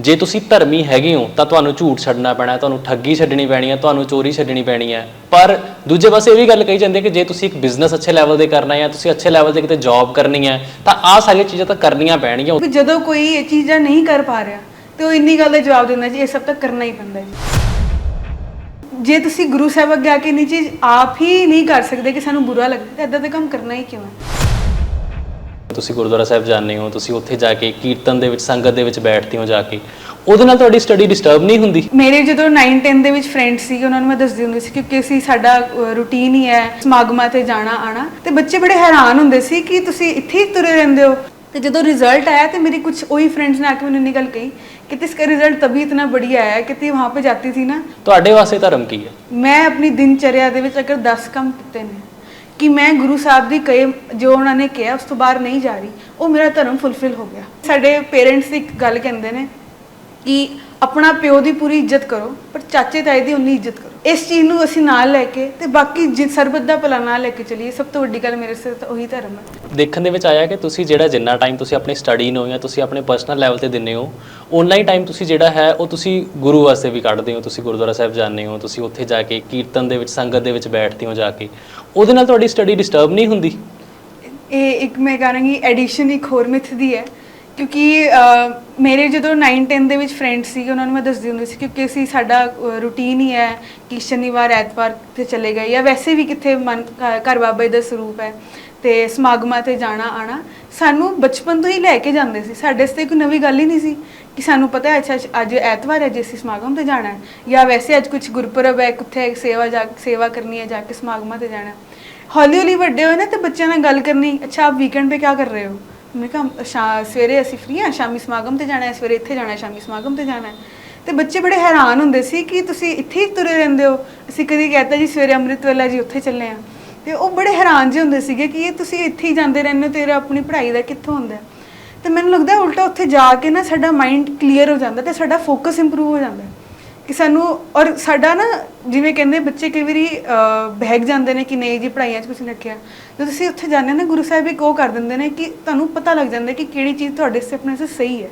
ਜੇ ਤੁਸੀਂ ਧਰਮੀ ਹੈਗੇ ਹੋ, ਤਾਂ ਤੁਹਾਨੂੰ ਝੂਠ ਛੱਡਣਾ ਪੈਣਾ, ਤੁਹਾਨੂੰ ਠੱਗੀ ਛੱਡਣੀ ਪੈਣੀ ਹੈ, ਤੁਹਾਨੂੰ ਚੋਰੀ ਛੱਡਣੀ ਪੈਣੀ ਹੈ। ਪਰ ਦੂਜੇ ਪਾਸੇ ਇਹ ਵੀ ਗੱਲ ਕਹੀ ਜਾਂਦੀ ਹੈ ਕਿ ਜੇ ਤੁਸੀਂ ਇੱਕ ਬਿਜ਼ਨਸ ਅੱਛੇ ਲੈਵਲ ਤੇ ਕਰਨਾ ਹੈ ਤੁਸੀਂ ਅੱਛੇ ਲੈਵਲ ਤੇ ਕਿਤੇ ਜੌਬ ਕਰਨੀ ਹੈ, ਤਾਂ ਆਹ ਸਾਰੀਆਂ ਚੀਜ਼ਾਂ ਤਾਂ ਕਰਨੀਆਂ ਪੈਣਗੀਆਂ। ਜਦੋਂ ਕੋਈ ਇਹ ਚੀਜ਼ਾਂ ਨਹੀਂ ਕਰ ਪਾ ਰਿਹਾ, ਤੇ ਉਹ ਇੰਨੀ ਗੱਲ ਦਾ ਜਵਾਬ ਦਿੰਦਾ ਜੀ, ਇਹ ਸਭ ਤਾਂ ਕਰਨਾ ਹੀ ਪੈਂਦਾ ਜੀ। ਜੇ ਤੁਸੀਂ ਗੁਰੂ ਸਾਹਿਬ ਅੱਗੇ ਆ ਕੇ ਨਹੀਂ ਚੀਜ਼ ਆਪ ਹੀ ਨਹੀਂ ਕਰ ਸਕਦੇ ਕਿ ਸਾਨੂੰ ਬੁਰਾ ਲੱਗਦਾ, ਤਾਂ ਇਦਾਂ ਦਾ ਕੰਮ ਕਰਨਾ ਹੀ ਕਿਉਂ ਹੈ? ਤੁਸੀਂ ਗੁਰਦੁਆਰਾ ਸਾਹਿਬ ਜਾਂਦੇ ਹੋ ਤੁਸੀਂ ਉੱਥੇ ਜਾ ਕੇ ਕੀਰਤਨ ਦੇ ਵਿੱਚ ਸੰਗਤ ਦੇ ਵਿੱਚ ਬੈਠਦੇ ਹੋ ਜਾ ਕੇ ਉਹਦੇ ਨਾਲ ਤੁਹਾਡੀ ਸਟੱਡੀ ਡਿਸਟਰਬ ਨਹੀਂ ਹੁੰਦੀ? ਮੇਰੇ ਜਦੋਂ 9 10 ਦੇ ਵਿੱਚ ਫਰੈਂਡਸ ਸੀ ਉਹਨਾਂ ਨੂੰ ਮੈਂ ਦੱਸਦੀ ਹੁੰਦੀ ਸੀ ਕਿਉਂਕਿ ਅਸੀਂ ਸਾਡਾ ਰੁਟੀਨ ਹੀ ਹੈ ਸਮਾਗਮਾਂ ਤੇ ਜਾਣਾ ਆਣਾ। ਤੇ ਬੱਚੇ ਬੜੇ ਹੈਰਾਨ ਹੁੰਦੇ ਸੀ ਕਿ ਤੁਸੀਂ ਇੱਥੇ ਹੀ ਤੁਰੇ ਰਹਿੰਦੇ ਹੋ। ਤੇ ਜਦੋਂ ਰਿਜ਼ਲਟ ਆਇਆ ਤੇ ਮੇਰੀ ਕੁਝ ਉਹੀ ਫਰੈਂਡਸ ਨੇ ਆ ਕੇ ਮੈਨੂੰ ਨਿਕਲ ਕਹੀ ਕਿ ਤੇ ਇਸਕਾ ਰਿਜ਼ਲਟ ਤभी ਇਤਨਾ ਬੜੀਆ ਆਇਆ ਕਿ ਤੇ ਵਹਾਂ ਪੇ ਜਾਤੀ ਸੀ ਨਾ। ਤੁਹਾਡੇ ਵਾਸਤੇ ਧਰਮ ਕੀ ਹੈ? ਮੈਂ ਆਪਣੀ ਦਿਨਚਰਿਆ ਦੇ ਵਿੱਚ ਅਗਰ 10 ਕੰਮ ਕੀਤੇ ਨੇ ਕਿ ਮੈਂ ਗੁਰੂ ਸਾਹਿਬ ਦੀ ਕਹੇ, ਜੋ ਉਹਨਾਂ ਨੇ ਕਿਹਾ, ਉਸ ਤੋਂ ਬਾਹਰ ਨਹੀਂ ਜਾ ਰਹੀ। ਉਹ ਮੇਰਾ ਧਰਮ ਫੁੱਲਫਿਲ ਹੋ ਗਿਆ। ਸਾਡੇ ਪੇਰੈਂਟਸ ਇੱਕ ਗੱਲ ਕਹਿੰਦੇ ਨੇ ਕਿ ਆਪਣਾ ਪਿਓ ਦੀ ਪੂਰੀ ਇੱਜ਼ਤ ਕਰੋ, ਪਰ ਚਾਚੇ ਤਾਏ ਦੀ ਉਨੀ ਇੱਜ਼ਤ ਕਰੋ। ਇਸ ਚੀਜ਼ ਨੂੰ ਅਸੀਂ ਨਾਲ ਲੈ ਕੇ ਤੇ ਬਾਕੀ ਜਿ ਸਰਬਤ ਦਾ ਭਲਾ ਨਾਲ ਲੈ ਕੇ ਚੱਲੀਏ ਸਭ ਤੋਂ ਵੱਡੀ ਗੱਲ ਮੇਰੇ ਸਿਰ ਤਾਂ ਉਹੀ ਧਰਮ ਹੈ। ਦੇਖਣ ਦੇ ਵਿੱਚ ਆਇਆ ਕਿ ਤੁਸੀਂ ਜਿਹੜਾ ਜਿੰਨਾ ਟਾਈਮ ਤੁਸੀਂ ਆਪਣੀ ਸਟੱਡੀ ਨੂੰ ਜਾਂ ਤੁਸੀਂ ਆਪਣੇ ਪਰਸਨਲ ਲੈਵਲ ਤੇ ਦਿੰਦੇ ਹੋ ਉਨਾ ਹੀ ਟਾਈਮ ਤੁਸੀਂ ਜਿਹੜਾ ਹੈ ਉਹ ਤੁਸੀਂ ਗੁਰੂ ਵਾਸਤੇ ਵੀ ਕੱਢਦੇ ਹੋ ਤੁਸੀਂ ਗੁਰਦੁਆਰਾ ਸਾਹਿਬ ਜਾਂਦੇ ਹੋ ਤੁਸੀਂ ਉੱਥੇ ਜਾ ਕੇ ਕੀਰਤਨ ਦੇ ਵਿੱਚ ਸੰਗਤ ਦੇ ਵਿੱਚ ਬੈਠਦੇ ਹੋ ਜਾ ਕੇ। ਉਹਦੇ ਨਾਲ ਤੁਹਾਡੀ ਸਟੱਡੀ ਡਿਸਟਰਬ ਨਹੀਂ ਹੁੰਦੀ? ਇਹ ਇੱਕ ਮੈਂ ਕਹਾਂਗੀ ਐਡੀਸ਼ਨ ਇੱਕ ਹੋਰ ਮਿਥ ਦੀ ਹੈ ਕਿਉਂਕਿ ਅਹ, ਮੇਰੇ ਜਦੋਂ 9 10 ਦੇ ਵਿੱਚ ਫਰੈਂਡ ਸੀਗੇ ਉਹਨਾਂ ਨੂੰ ਮੈਂ ਦੱਸਦੀ ਹੁੰਦੀ ਸੀ ਕਿਉਂਕਿ ਅਸੀਂ ਸਾਡਾ ਰੂਟੀਨ ਹੀ ਹੈ ਕਿ ਸ਼ਨੀਵਾਰ ਐਤਵਾਰ ਤੇ ਚਲੇ ਗਏ ਜਾਂ ਵੈਸੇ ਵੀ ਕਿੱਥੇ ਮਨ ਘ- ਘਰ ਬਾਬਾ ਜੀ ਦਾ ਸਰੂਪ ਹੈ ਤੇ ਸਮਾਗਮਾਂ ਤੇ ਜਾਣਾ ਆਣਾ। ਸਾਨੂੰ ਬਚਪਨ ਤੋਂ ਹੀ ਲੈ ਕੇ ਜਾਂਦੇ ਸੀ। ਸਾਡੇ ਵਾਸਤੇ ਕੋਈ ਨਵੀਂ ਗੱਲ ਹੀ ਨਹੀਂ ਸੀ ਕਿ ਸਾਨੂੰ ਪਤਾ ਹੈ ਅੱਛਾ ਅੱਜ ਐਤਵਾਰ ਹੈ ਜੇ ਅਸੀਂ ਸਮਾਗਮ ਤੇ ਜਾਣਾ ਹੈ ਜਾਂ ਵੈਸੇ ਅੱਜ ਕੁਝ ਗੁਰਪੁਰਬ ਹੈ ਕਿੱਥੇ ਸੇਵਾ ਜਾ ਸੇਵਾ ਕਰਨੀ ਹੈ ਜਾ ਕੇ ਸਮਾਗਮਾਂ ਤੇ ਜਾਣਾ ਹੈ। ਹੌਲੀ ਹੌਲੀ ਵੱਡੇ ਹੋਏ ਨਾ ਤੇ ਬੱਚਿਆਂ ਨਾਲ ਗੱਲ ਕਰਨੀ ਅੱਛਾ ਆਪ ਵੀਕਐਂਡ 'ਤੇ ਕੀ ਕਰ ਰਹੇ ਹੋ? ਮੈਂ ਕਿਹਾ, ਸ਼ਾ- ਸਵੇਰੇ ਅਸੀਂ ਫ੍ਰੀ ਹਾਂ, ਸ਼ਾਮੀ ਸਮਾਗਮ ਤੇ ਜਾਣਾ ਹੈ, ਸਵੇਰੇ ਇੱਥੇ ਜਾਣਾ ਹੈ, ਸ਼ਾਮੀ ਸਮਾਗਮ ਤੇ ਜਾਣਾ ਹੈ ਤੇ ਬੱਚੇ ਬੜੇ ਹੈਰਾਨ ਹੁੰਦੇ ਸੀ ਕਿ ਤੁਸੀਂ ਇੱਥੇ ਹੀ ਤੁਰੇ ਰਹਿੰਦੇ ਹੋ ਅਸੀਂ ਕਦੀ ਕਹਤਾ ਜੀ, ਸਵੇਰੇ ਅੰਮ੍ਰਿਤ ਵੇਲਾ ਜੀ, ਉੱਥੇ ਚੱਲੇ ਆ ਤੇ ਉਹ ਬੜੇ ਹੈਰਾਨ ਜਿਹੇ ਹੁੰਦੇ ਸੀਗੇ ਕਿ ਇਹ ਤੁਸੀਂ ਇੱਥੇ ਹੀ ਜਾਂਦੇ ਰਹਿੰਦੇ ਹੋ ਤੇਰਾ ਆਪਣੀ ਪੜ੍ਹਾਈ ਦਾ ਕਿੱਥੋਂ ਹੁੰਦਾ ਹੈ? ਤੇ ਮੈਨੂੰ ਲੱਗਦਾ ਹੈ ਉਲਟਾ ਉੱਥੇ ਜਾ ਕੇ ਨਾ ਸਾਡਾ ਮਾਈਂਡ ਕਲੀਅਰ ਹੋ ਜਾਂਦਾ ਤੇ ਸਾਡਾ ਫੋਕਸ ਇੰਪਰੂਵ ਹੋ ਜਾਂਦਾ ਹੈ। ਕਿ ਸਾਨੂੰ ਔਰ ਸਾਡਾ ਨਾ ਜਿਵੇਂ ਕਹਿੰਦੇ ਬੱਚੇ ਕਈ ਵਾਰੀ ਅਹ, ਬਹਿਕ ਜਾਂਦੇ ਨੇ ਕਿ ਨਹੀਂ ਜੀ ਪੜ੍ਹਾਈਆਂ 'ਚ ਕੁਝ ਨਹੀਂ ਰੱਖਿਆ ਜਦੋਂ ਤੁਸੀਂ ਉੱਥੇ ਜਾਂਦੇ ਹੋ ਨਾ ਗੁਰੂ ਸਾਹਿਬ ਇੱਕ ਉਹ ਕਰ ਦਿੰਦੇ ਨੇ ਕਿ ਤੁਹਾਨੂੰ ਪਤਾ ਲੱਗ ਜਾਂਦਾ ਕਿ ਕਿਹੜੀ ਚੀਜ਼ ਤੁਹਾਡੇ ਸੇ ਆਪਣੇ ਸੇ ਸਹੀ ਹੈ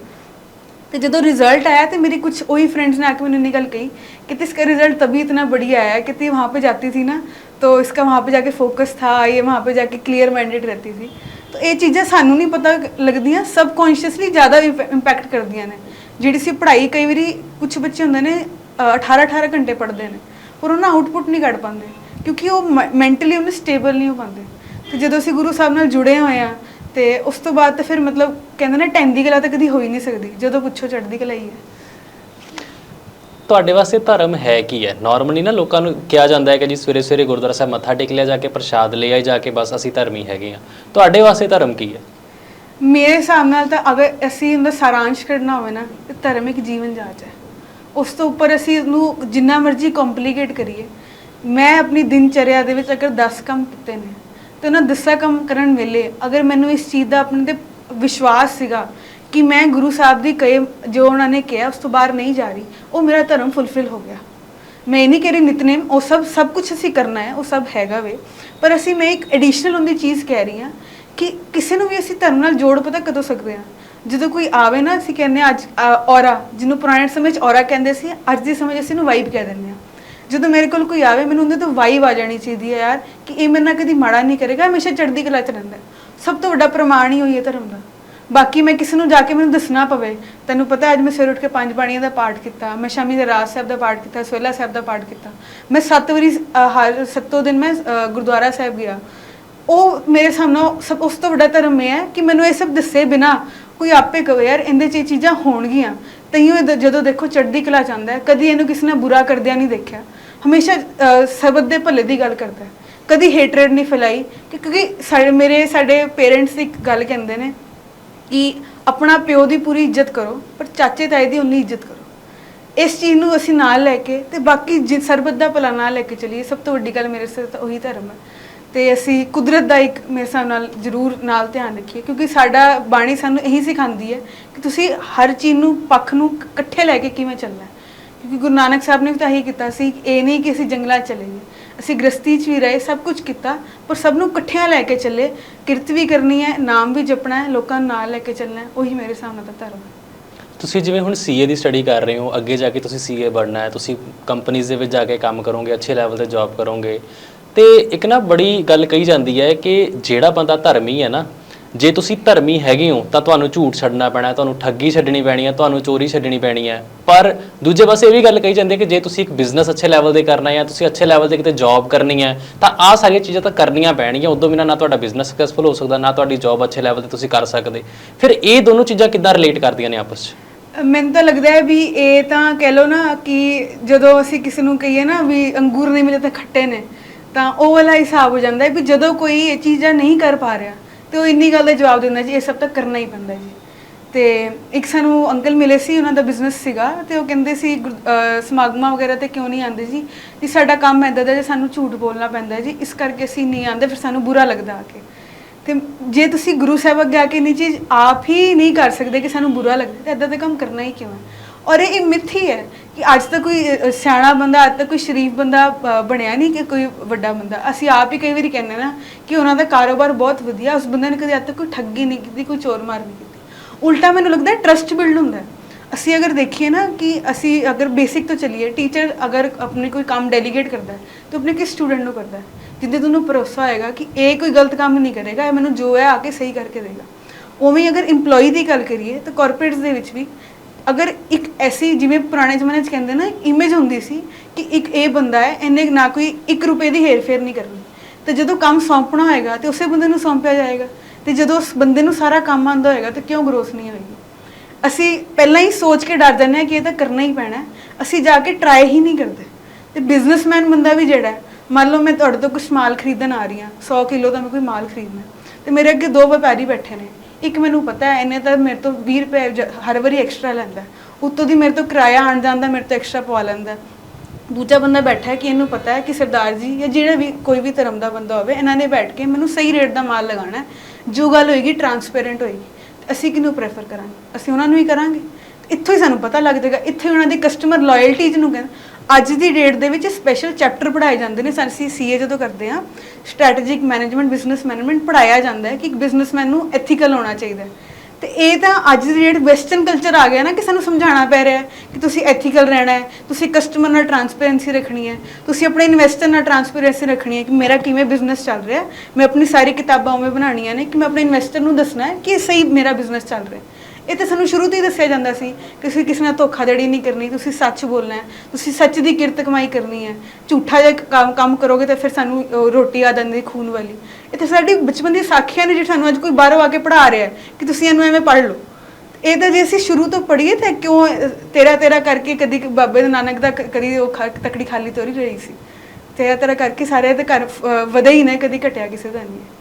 ਤੇ ਜਦੋਂ रिजल्ट आया तो मेरी कुछ वही फ्रेंड्स ने आके मैंने निकल कही कि इसका रिजल्ट तभी इतना बढ़िया है कि ती वहाँ पे जाती थी ना तो इसका वहाँ पे जाके फोकस था ये वहाँ पे जाके क्लियर माइंडेड रहती थी तो ये चीज़ें सानू नहीं पता लगदियां सबकॉन्शियसली ज़्यादा ਇੰਪੈਕਟ ਕਰਦੀਆਂ ਨੇ ਜਿਹੜੀ ਸੀ ਪੜ੍ਹਾਈ ਕਈ ਵਾਰੀ ਕੁਝ ਬੱਚੇ ਹੁੰਦੇ ਨੇ 18 18 ਘੰਟੇ ਪੜ੍ਹਦੇ ਨੇ ਪਰ ਉਹਨਾਂ ਆਊਟਪੁੱਟ ਨਹੀਂ ਕੱਢ ਪਾਉਂਦੇ ਕਿਉਂਕਿ ਉਹ ਮੈਂਟਲੀ ਉਹਨੇ ਸਟੇਬਲ ਨਹੀਂ ਹੋ ਪਾਉਂਦੇ। ਤੇ ਜਦੋਂ ਅਸੀਂ ਗੁਰੂ ਸਾਹਿਬ ਨਾਲ ਜੁੜੇ ਹੋਏ ਆ ਤੇ ਉਸ ਤੋਂ ਬਾਅਦ ਤਾਂ ਫਿਰ ਮਤਲਬ ਕਹਿੰਦੇ ਨੇ ਟੈਂਦੀ ਕਲਾ ਤਾਂ ਕਦੀ ਹੋ ਹੀ ਨਹੀਂ ਸਕਦੀ ਜਦੋਂ ਪੁੱਛੋ ਚੜ੍ਹਦੀ ਕਲਾ ਹੀ ਹੈ। ਤੁਹਾਡੇ ਵਾਸਤੇ ਧਰਮ ਹੈ ਕੀ ਹੈ? ਨਾਰਮਲੀ ਨਾ ਲੋਕਾਂ ਨੂੰ ਕਿਹਾ ਜਾਂਦਾ ਹੈ ਕਿ ਜੀ ਸਵੇਰੇ ਸਵੇਰੇ ਗੁਰਦੁਆਰਾ ਸਾਹਿਬ ਮੱਥਾ ਟੇਕ ਲਿਆ ਜਾ ਕੇ ਪ੍ਰਸ਼ਾਦ ਲੈ ਆਈ ਜਾ ਕੇ ਬਸ ਅਸੀਂ ਧਰਮੀ ਹੈਗੇ ਆ ਤੁਹਾਡੇ ਵਾਸਤੇ ਧਰਮ ਕੀ ਹੈ? ਮੇਰੇ ਹਿਸਾਬ ਨਾਲ ਤਾਂ ਅਗਰ ਅਸੀਂ ਉਹਦਾ ਸਾਰਾਂਸ਼ ਕੱਢਣਾ ਹੋਵੇ ਨਾ ਤੇ ਧਰਮ ਇੱਕ ਜੀਵਨ ਜਾਂਚ ਹੈ। ਉਸ ਤੋਂ ਉੱਪਰ ਅਸੀਂ ਉਹਨੂੰ ਜਿੰਨਾ ਮਰਜ਼ੀ ਕੰਪਲਿਕੇਟ ਕਰੀਏ। ਮੈਂ ਆਪਣੀ ਦਿਨਚਰਿਆ ਦੇ ਵਿੱਚ ਅਗਰ 10 ਕੰਮ ਕੀਤੇ ਨੇ, ਤੇ ਉਹਨਾਂ 10 ਕੰਮ ਕਰਨ ਵੇਲੇ ਅਗਰ ਮੈਨੂੰ ਇਸ ਚੀਜ਼ ਦਾ ਆਪਣੇ ਤੇ ਵਿਸ਼ਵਾਸ ਸੀਗਾ ਕਿ ਮੈਂ ਗੁਰੂ ਸਾਹਿਬ ਦੀ ਕਹੇ, ਜੋ ਉਹਨਾਂ ਨੇ ਕਿਹਾ, ਉਸ ਤੋਂ ਬਾਹਰ ਨਹੀਂ ਜਾ ਰਹੀ, ਉਹ ਮੇਰਾ ਧਰਮ ਫੁੱਲਫਿਲ ਹੋ ਗਿਆ। ਮੈਂ ਇਹ ਨਹੀਂ ਕਹਿ ਰਹੀ ਨਿਤਨੇਮ, ਉਹ ਸਭ ਸਭ ਕੁਝ ਅਸੀਂ ਕਰਨਾ ਹੈ, ਉਹ ਸਭ ਹੈਗਾ ਵੇ। ਪਰ ਅਸੀਂ, ਮੈਂ ਇੱਕ ਐਡੀਸ਼ਨਲ ਉਹਦੀ ਚੀਜ਼ ਕਹਿ ਰਹੀ ਹਾਂ ਕਿ ਕਿਸੇ ਨੂੰ ਵੀ ਅਸੀਂ ਧਰਮ ਨਾਲ ਜੋੜ ਪਤਾ ਕਦੋਂ ਸਕਦੇ ਹਾਂ? ਜਦੋਂ ਕੋਈ ਆਵੇ ਨਾ ਅਸੀਂ ਕਹਿੰਦੇ ਹਾਂ ਅੱਜ ਔਰਾ ਜਿਹਨੂੰ ਪੁਰਾਣੇ ਸਮੇਂ 'ਚ ਔਰਾ ਕਹਿੰਦੇ ਸੀ ਅੱਜ ਦੇ ਸਮੇਂ 'ਚ ਅਸੀਂ ਇਹਨੂੰ ਵਾਈਬ ਕਹਿ ਦਿੰਦੇ ਹਾਂ। ਜਦੋਂ ਮੇਰੇ ਕੋਲ ਕੋਈ ਆਵੇ ਮੈਨੂੰ ਉਹਦੇ ਤੋਂ ਵਾਈਬ ਆ ਜਾਣੀ ਚਾਹੀਦੀ ਹੈ ਯਾਰ ਕਿ ਇਹ ਮੇਰੇ ਨਾਲ ਕਦੀ ਮਾੜਾ ਨਹੀਂ ਕਰੇਗਾ ਹਮੇਸ਼ਾ ਚੜ੍ਹਦੀ ਕਲਾ 'ਚ ਰਹਿੰਦਾ ਹੈ। ਸਭ ਤੋਂ ਵੱਡਾ ਪ੍ਰਮਾਣ ਹੀ ਹੋਈ ਹੈ ਧਰਮ ਦਾ। ਬਾਕੀ ਮੈਂ ਕਿਸੇ ਨੂੰ ਜਾ ਕੇ ਮੈਨੂੰ ਦੱਸਣਾ ਪਵੇ। ਤੈਨੂੰ ਪਤਾ ਅੱਜ ਮੈਂ ਸਵੇਰ ਉੱਠ ਕੇ ਪੰਜ ਬਾਣੀਆਂ ਦਾ ਪਾਠ ਕੀਤਾ ਮੈਂ ਸ਼ਾਮੀ ਦੇ ਰਾਜ ਸਾਹਿਬ ਦਾ ਪਾਠ ਕੀਤਾ ਸਵੇਲਾ ਸਾਹਿਬ ਦਾ ਪਾਠ ਕੀਤਾ। ਮੈਂ ਸੱਤ ਵਾਰੀ ਅ, ਹਰ ਸੱਤੋ ਦਿਨ ਮੈਂ ਅ, ਗੁਰਦੁਆਰਾ ਸਾਹਿਬ ਗਿਆ। ਉਹ ਮੇਰੇ ਸਾਹਮਣੇ ਸਭ ਉਸ ਤੋਂ ਵੱਡਾ ਧਰਮ ਇਹ ਹੈ ਕਿ ਮੈਨੂੰ ਇਹ ਸਭ ਦੱਸੇ ਬਿਨਾ ਕੋਈ ਆਪੇ ਕਵੇ ਯਾਰ ਇਹਦੇ 'ਚ ਇਹ ਚੀਜ਼ਾਂ ਹੋਣਗੀਆਂ। ਤਈਓ ਇਹ ਦ- ਜਦੋਂ ਦੇਖੋ ਚੜ੍ਹਦੀ ਕਲਾ ਚਾਹੁੰਦਾ ਹੈ ਕਦੀ ਇਹਨੂੰ ਕਿਸੇ ਨੇ ਬੁਰਾ ਕਰਦਿਆਂ ਨਹੀਂ ਦੇਖਿਆ। ਹਮੇਸ਼ਾ ਅ, ਸਬਦ ਦੇ ਭਲੇ ਦੀ ਗੱਲ ਕਰਦਾ ਹੈ। ਕਦੀ ਹੇਟਰੇਡ ਨਹੀਂ ਫੈਲਾਈ ਕਿ- ਕਿਉਂਕਿ ਸਾਡੇ ਮੇਰੇ ਸਾਡੇ ਪੇਰੈਂਟਸ ਇੱਕ ਗੱਲ ਕਹਿੰਦੇ ਨੇ ਕਿ ਆਪਣਾ ਪਿਓ ਦੀ ਪੂਰੀ ਇੱਜ਼ਤ ਕਰੋ ਪਰ ਚਾਚੇ ਤਾਏ ਦੀ ਉਨੀ ਇੱਜ਼ਤ ਕਰੋ। ਇਸ ਚੀਜ਼ ਨੂੰ ਅਸੀਂ ਨਾਲ ਲੈ ਕੇ ਤੇ ਬਾਕੀ ਜਿ ਸਰਬੱਤ ਦਾ ਭਲਾ ਨਾਲ ਲੈ ਕੇ ਚੱਲੀਏ ਸਭ ਤੋਂ ਵੱਡੀ ਗੱਲ ਮੇਰੇ ਸਿਰ ਤਾਂ ਉਹੀ ਧਰਮ ਹੈ। ਤੇ ਅਸੀਂ ਕੁਦਰਤ ਦਾ ਇੱਕ ਮੇਰੇ ਹਿਸਾਬ ਨਾਲ ਜ਼ਰੂਰ ਨਾਲ ਧਿਆਨ ਰੱਖੀਏ, ਕਿਉਂਕਿ ਸਾਡਾ ਬਾਣੀ ਸਾਨੂੰ ਇਹੀ ਸਿਖਾਉਂਦੀ ਹੈ ਕਿ ਤੁਸੀਂ ਹਰ ਚੀਜ਼ ਨੂੰ, ਪੱਖ ਨੂੰ ਇਕੱਠੇ ਲੈ ਕੇ ਕਿਵੇਂ ਚੱਲਣਾ ਹੈ। ਕਿਉਂਕਿ ਗੁਰੂ ਨਾਨਕ ਸਾਹਿਬ ਨੇ ਵੀ ਤਾਂ ਇਹੀ ਕੀਤਾ ਸੀ, ਇਹ ਨਹੀਂ ਕਿ ਅਸੀਂ ਜੰਗਲਾਂ 'ਚ ਚਲੇ ਗਏ, ਅਸੀਂ ਗ੍ਰਸਤੀ 'ਚ ਵੀ ਰਹੇ, ਸਭ ਕੁਝ ਕੀਤਾ, ਪਰ ਸਭ ਨੂੰ ਇਕੱਠਿਆਂ ਲੈ ਕੇ ਚੱਲੇ, ਕਿਰਤ ਵੀ ਕਰਨੀ ਹੈ, ਨਾਮ ਵੀ ਜਪਣਾ ਹੈ, ਲੋਕਾਂ ਨੂੰ ਨਾਲ ਲੈ ਕੇ ਚੱਲਣਾ ਹੈ, ਉਹੀ ਮੇਰੇ ਹਿਸਾਬ ਨਾਲ ਤਾਂ ਧਰਮ ਹੈ। ਤੁਸੀਂ ਜਿਵੇਂ ਹੁਣ ਸੀਏ ਦੀ ਸਟੱਡੀ ਕਰ ਰਹੇ ਹੋ, ਅੱਗੇ ਜਾ ਕੇ ਤੁਸੀਂ ਸੀਏ ਬਣਨਾ ਹੈ, ਤੁਸੀਂ ਕੰਪਨੀਆਂ ਦੇ ਵਿੱਚ ਜਾ ਕੇ ਕੰਮ ਕਰੋਗੇ, ਅੱਛੇ ਲੈਵਲ ਤੇ ਜੌਬ ਕਰੋਗੇ ਤੇ ਇੱਕ ਨਾ ਬੜੀ ਗੱਲ ਕਹੀ ਜਾਂਦੀ ਹੈ ਕਿ ਜਿਹੜਾ ਬੰਦਾ ਧਰਮੀ ਹੈ ਨਾ, ਜੇ ਤੁਸੀਂ ਧਰਮੀ ਹੈਗੇ ਹੋ, ਤਾਂ ਤੁਹਾਨੂੰ ਝੂਠ ਛੱਡਣਾ ਪੈਣਾ, ਤੁਹਾਨੂੰ ਠੱਗੀ ਛੱਡਣੀ ਪੈਣੀ ਹੈ, ਤੁਹਾਨੂੰ ਚੋਰੀ ਛੱਡਣੀ ਪੈਣੀ ਹੈ। ਪਰ ਦੂਜੇ ਪਾਸੇ ਇਹ ਵੀ ਗੱਲ ਕਹੀ ਜਾਂਦੀ ਹੈ ਕਿ ਜੇ ਤੁਸੀਂ ਇੱਕ ਬਿਜ਼ਨਸ ਅੱਛੇ ਲੈਵਲ ਤੇ ਕਰਨਾ ਹੈ ਜਾਂ ਤੁਸੀਂ ਅੱਛੇ ਲੈਵਲ ਤੇ ਕਿਤੇ ਜੌਬ ਕਰਨੀ ਹੈ, ਤਾਂ ਆਹ ਸਾਰੀਆਂ ਚੀਜ਼ਾਂ ਤਾਂ ਕਰਨੀਆਂ ਪੈਣਗੀਆਂ। ਉਦੋਂ ਬਿਨਾਂ ਨਾ ਤੁਹਾਡਾ ਬਿਜ਼ਨਸ ਸਕਸੈਸਫੁਲ ਹੋ ਸਕਦਾ, ਨਾ ਤੁਹਾਡੀ ਜੌਬ ਅੱਛੇ ਲੈਵਲ ਤੇ ਤੁਸੀਂ ਕਰ ਸਕਦੇ। ਫਿਰ ਇਹ ਦੋਨੋਂ ਚੀਜ਼ਾਂ ਕਿੱਦਾਂ ਰਿਲੇਟ ਕਰਦੀਆਂ ਨੇ ਆਪਸ 'ਚ ਮੈਨੂੰ ਤਾਂ ਲੱਗਦਾ ਹੈ ਵੀ ਇਹ ਤਾਂ ਕਹਿ ਲਓ ਨਾ ਕਿ ਜਦੋਂ ਅਸੀਂ ਕਿਸੇ ਨੂੰ ਕਹੀਏ ਨਾ ਵੀ ਅੰਗੂਰ ਨਹੀਂ ਮਿਲੇ ਤਾਂ ਖੱਟੇ ਨੇ। ਤਾਂ ਉਹ ਵਾਲਾ ਹਿਸਾਬ ਹੋ ਜਾਂਦਾ ਹੈ ਵੀ ਜਦੋਂ ਕੋਈ ਇਹ ਚੀਜ਼ਾਂ ਨਹੀਂ ਕਰ ਪਾ ਰਿਹਾ, ਤੇ ਉਹ ਇੰਨੀ ਗੱਲ ਦਾ ਜਵਾਬ ਦਿੰਦਾ ਜੀ, ਇਹ ਸਭ ਤਾਂ ਕਰਨਾ ਹੀ ਪੈਂਦਾ ਜੀ। ਤੇ ਇੱਕ ਸਾਨੂੰ ਅੰਕਲ ਮਿਲੇ ਸੀ, ਉਹਨਾਂ ਦਾ ਬਿਜ਼ਨਸ ਸੀਗਾ, ਤੇ ਉਹ ਕਹਿੰਦੇ ਸੀ, ਗੁਰ- ਅਹ, ਸਮਾਗਮਾਂ ਵਗੈਰਾ ਤੇ ਕਿਉਂ ਨਹੀਂ ਆਉਂਦੇ ਜੀ? ਜੀ ਸਾਡਾ ਕੰਮ ਐਦਾਂ ਦਾ ਜੇ ਸਾਨੂੰ ਝੂਠ ਬੋਲਣਾ ਪੈਂਦਾ ਜੀ, ਇਸ ਕਰਕੇ ਅਸੀਂ ਨਹੀਂ ਆਉਂਦੇ, ਫਿਰ ਸਾਨੂੰ ਬੁਰਾ ਲੱਗਦਾ ਆ ਕੇ। ਤੇ ਜੇ ਤੁਸੀਂ ਗੁਰੂ ਸਾਹਿਬ ਅੱਗੇ ਆ ਕੇ ਨਹੀਂ ਚੀਜ਼ ਆਪ ਹੀ ਨਹੀਂ ਕਰ ਸਕਦੇ ਕਿ ਸਾਨੂੰ ਬੁਰਾ ਲੱਗਦਾ, ਤਾਂ ਇਦਾਂ ਦਾ ਕੰਮ ਕਰਨਾ ਹੀ ਕਿਉਂ ਹੈ? ਔਰ ਇਹ ਮਿੱਥ ਹੀ ਹੈ ਕਿ ਅੱਜ ਤੱਕ ਕੋਈ ਸਿਆਣਾ ਬੰਦਾ, ਅੱਜ ਤੱਕ ਕੋਈ ਸ਼ਰੀਫ ਬੰਦਾ ਬਣਿਆ ਨਹੀਂ ਕਿ ਕੋਈ ਵੱਡਾ ਬੰਦਾ। ਅਸੀਂ ਆਪ ਹੀ ਕਈ ਵਾਰੀ ਕਹਿੰਦੇ ਨਾ ਕਿ ਉਹਨਾਂ ਦਾ ਕਾਰੋਬਾਰ ਬਹੁਤ ਵਧੀਆ, ਉਸ ਬੰਦੇ ਨੇ ਕਦੇ ਅੱਜ ਤੱਕ ਕੋਈ ਠੱਗੀ ਨਹੀਂ ਕੀਤੀ, ਕੋਈ ਚੋਰ ਮਾਰ ਨਹੀਂ ਕੀਤੀ। ਉਲਟਾ ਮੈਨੂੰ ਲੱਗਦਾ ਟਰਸਟ ਬਿਲਡ ਹੁੰਦਾ ਅਸੀਂ ਅਗਰ ਦੇਖੀਏ ਨਾ ਕਿ ਅਸੀਂ ਅਗਰ ਬੇਸਿਕ ਤੋਂ ਚੱਲੀਏ ਟੀਚਰ ਅਗਰ ਆਪਣੇ ਕੋਈ ਕੰਮ ਡੈਲੀਗੇਟ ਕਰਦਾ ਹੈ, ਤਾਂ ਆਪਣੇ ਕਿਸ ਸਟੂਡੈਂਟ ਨੂੰ ਕਰਦਾ ਹੈ? ਜਿੱਦੇ ਤੁਹਾਨੂੰ ਭਰੋਸਾ ਹੋਏਗਾ ਕਿ ਇਹ ਕੋਈ ਗਲਤ ਕੰਮ ਨਹੀਂ ਕਰੇਗਾ, ਇਹ ਮੈਨੂੰ ਜੋ ਹੈ ਆ ਕੇ ਸਹੀ ਕਰਕੇ ਦੇਗਾ। ਉਵੇਂ ਅਗਰ EMPLOYE ਦੀ ਗੱਲ ਕਰੀਏ, ਤਾਂ ਕਾਰਪੋਰੇਟਸ ਦੇ ਵਿੱਚ ਵੀ ਅਗਰ ਇੱਕ ਐਸੀ ਜਿਵੇਂ ਪੁਰਾਣੇ ਜ਼ਮਾਨੇ 'ਚ ਕਹਿੰਦੇ ਨਾ ਇਮੇਜ ਹੁੰਦੀ ਸੀ ਕਿ ਇੱਕ ਇਹ ਬੰਦਾ ਹੈ ਇਹਨੇ ਨਾ ਕੋਈ 1 ਰੁਪਏ ਦੀ ਹੇਰਫੇਰ ਨਹੀਂ ਕਰਨੀ। ਤੇ ਜਦੋਂ ਕੰਮ ਸੌਂਪਣਾ ਹੋਏਗਾ ਤੇ ਉਸੇ ਬੰਦੇ ਨੂੰ ਸੌਂਪਿਆ ਜਾਏਗਾ। ਤੇ ਜਦੋਂ ਉਸ ਬੰਦੇ ਨੂੰ ਸਾਰਾ ਕੰਮ ਆਉਂਦਾ ਹੋਏਗਾ ਤੇ ਕਿਉਂ ਗਰੋਸ ਨਹੀਂ ਹੋਏਗੀ? ਅਸੀਂ ਪਹਿਲਾਂ ਹੀ ਸੋਚ ਕੇ ਡਰ ਜਾਂਦੇ ਹਾਂ ਕਿ ਇਹ ਤਾਂ ਕਰਨਾ ਹੀ ਪੈਣਾ ਅਸੀਂ ਜਾ ਕੇ ਟਰਾਈ ਹੀ ਨਹੀਂ ਕਰਦੇ। ਤੇ ਬਿਜ਼ਨਸਮੈਨ ਬੰਦਾ ਵੀ ਜਿਹੜਾ ਮੰਨ ਲਓ ਮੈਂ ਤੁਹਾਡੇ ਤੋਂ ਕੁਝ ਮਾਲ ਖਰੀਦਣ ਆ ਰਹੀ ਹਾਂ 100 ਕਿਲੋ ਦਾ ਮੈਂ ਕੋਈ ਮਾਲ ਖਰੀਦਣਾ ਹੈ, ਤੇ ਮੇਰੇ ਅੱਗੇ ਦੋ ਵਪਾਰੀ ਬੈਠੇ ਨੇ। ਇੱਕ ਮੈਨੂੰ ਪਤਾ ਹੈ, ਇਹਨੇ ਤਾਂ ਮੇਰੇ ਤੋਂ 20 ਰੁਪਏ ਜ- ਹਰ ਵਾਰੀ ਐਕਸਟਰਾ ਲੈਂਦਾ ਹੈ। ਉੱਤੋਂ ਦੀ ਮੇਰੇ ਤੋਂ ਕਿਰਾਇਆ ਆਣ ਜਾਂਦਾ ਮੇਰੇ ਤੋਂ ਐਕਸਟਰਾ ਪਵਾ ਲੈਂਦਾ ਹੈ। ਦੂਜਾ ਬੰਦਾ ਬੈਠਾ ਹੈ ਕਿ ਇਹਨੂੰ ਪਤਾ ਹੈ ਕਿ ਸਰਦਾਰ ਜੀ ਜਾਂ ਜਿਹੜਾ ਵੀ ਕੋਈ ਵੀ ਧਰਮ ਦਾ ਬੰਦਾ ਹੋਵੇ, ਇਹਨਾਂ ਨੇ ਬੈਠ ਕੇ ਮੈਨੂੰ ਸਹੀ ਰੇਟ ਦਾ ਮਾਲ ਲਗਾਉਣਾ ਹੈ। ਜੋ ਗੱਲ ਹੋਏਗੀ ਟਰਾਂਸਪੇਰੈਂਟ ਹੋਏਗੀ। ਤੇ ਅਸੀਂ ਕਿਹਨੂੰ ਪ੍ਰੈਫਰ ਕਰਾਂਗੇ? ਅਸੀਂ ਉਹਨਾਂ ਨੂੰ ਹੀ ਕਰਾਂਗੇ? ਇੱਥੋਂ ਹੀ ਸਾਨੂੰ ਪਤਾ ਲੱਗ ਜਾਏਗਾ। ਇੱਥੇ ਉਹਨਾਂ ਦੀ ਕਸਟਮਰ ਲਾਇਲਟੀ ਜਿਹਨੂੰ ਕਹਿੰਦੇ ਅੱਜ ਦੀ ਡੇਟ ਦੇ ਵਿੱਚ ਸਪੈਸ਼ਲ ਚੈਪਟਰ ਪੜਾਏ ਜਾਂਦੇ ਨੇ ਅਸੀਂ ਸੀਏ ਜਦੋਂ ਕਰਦੇ ਹਾਂ ਸਟ੍ਰੈਟੇਜਿਕ ਮੈਨੇਜਮੈਂਟ ਬਿਜ਼ਨਸ ਮੈਨੇਜਮੈਂਟ ਪੜਾਇਆ ਜਾਂਦਾ ਹੈ ਕਿ ਇੱਕ ਬਿਜ਼ਨਸਮੈਨ ਨੂੰ ਐਥੀਕਲ ਹੋਣਾ ਚਾਹੀਦਾ ਹੈ। ਤੇ ਇਹ ਤਾਂ ਅੱਜ ਦੀ ਡੇਟ ਵੈਸਟਰਨ ਕਲਚਰ ਆ ਗਿਆ ਨਾ ਕਿ ਸਾਨੂੰ ਸਮਝਾਉਣਾ ਪੈ ਰਿਹਾ ਕਿ ਤੁਸੀਂ ਐਥੀਕਲ ਰਹਿਣਾ ਹੈ, ਤੁਸੀਂ ਕਸਟਮਰ ਨਾਲ ਟਰਾਂਸਪੇਰੈਂਸੀ ਰੱਖਣੀ ਹੈ, ਤੁਸੀਂ ਆਪਣੇ ਇਨਵੈਸਟਰ ਨਾਲ ਟਰਾਂਸਪੇਰੈਂਸੀ ਰੱਖਣੀ ਹੈ ਕਿ ਮੇਰਾ ਕਿਵੇਂ ਬਿਜ਼ਨਸ ਚੱਲ ਰਿਹਾ ਮੈਂ ਆਪਣੀ ਸਾਰੀ ਕਿਤਾਬਾਂ ਉਵੇਂ ਬਣਾਉਣੀਆਂ ਨੇ ਕਿ ਮੈਂ ਆਪਣੇ ਇਨਵੈਸਟਰ ਨੂੰ ਦੱਸਣਾ ਹੈ ਕਿ ਸਹੀ ਮੇਰਾ ਬਿਜ਼ਨਸ ਚੱਲ ਰਿਹਾ ਇਹ ਤਾਂ ਸਾਨੂੰ ਸ਼ੁਰੂ ਤੋਂ ਹੀ ਦੱਸਿਆ ਜਾਂਦਾ ਸੀ ਕਿ ਤੁਸੀਂ ਕਿਸੇ ਨਾਲ ਧੋਖਾਧੜੀ ਨਹੀਂ ਕਰਨੀ ਤੁਸੀਂ ਸੱਚ ਬੋਲਣਾ ਹੈ ਤੁਸੀਂ ਸੱਚ ਦੀ ਕਿਰਤ ਕਮਾਈ ਕਰਨੀ ਹੈ। ਝੂਠਾ ਜਿਹਾ ਕੰਮ ਕੰਮ ਕਰੋਗੇ ਤਾਂ ਫਿਰ ਸਾਨੂੰ ਅਹ, ਰੋਟੀ ਆ ਜਾਂਦੀ ਖੂਨ ਵਾਲੀ। ਇਹ ਤਾਂ ਸਾਡੀ ਬਚਪਨ ਦੀ ਸਾਖੀਆਂ ਨੇ ਜਿਹੜੀ ਸਾਨੂੰ ਅੱਜ ਕੋਈ ਬਾਹਰੋਂ ਆ ਕੇ ਪੜ੍ਹਾ ਰਿਹਾ ਹੈ ਕਿ ਤੁਸੀਂ ਇਹਨੂੰ ਐਵੇਂ ਪੜ੍ਹ ਲਓ। ਇਹ ਤਾਂ ਜੇ ਅਸੀਂ ਸ਼ੁਰੂ ਤੋਂ ਪੜ੍ਹੀਏ ਤਾਂ ਕਿਉਂ ਤੇਰਾ ਤੇਰਾ ਕਰਕੇ ਕਦੀ ਬਾਬੇ ਦੇ ਨਾਨਕ ਦਾ ਕ- ਕਦੀ ਉਹ ਖਾ- ਤਕੜੀ ਖਾਲੀ ਤੋਰੀ ਰਹੀ ਸੀ। ਤੇਰਾ ਤੇਰਾ ਕਰਕੇ ਸਾਰੇ ਦੇ ਘਰ ਅਹ, ਵਧੇ ਹੀ ਨੇ ਕਦੀ ਘਟਿਆ ਕਿਸੇ ਦਾ ਨਹੀਂ। ਹੈ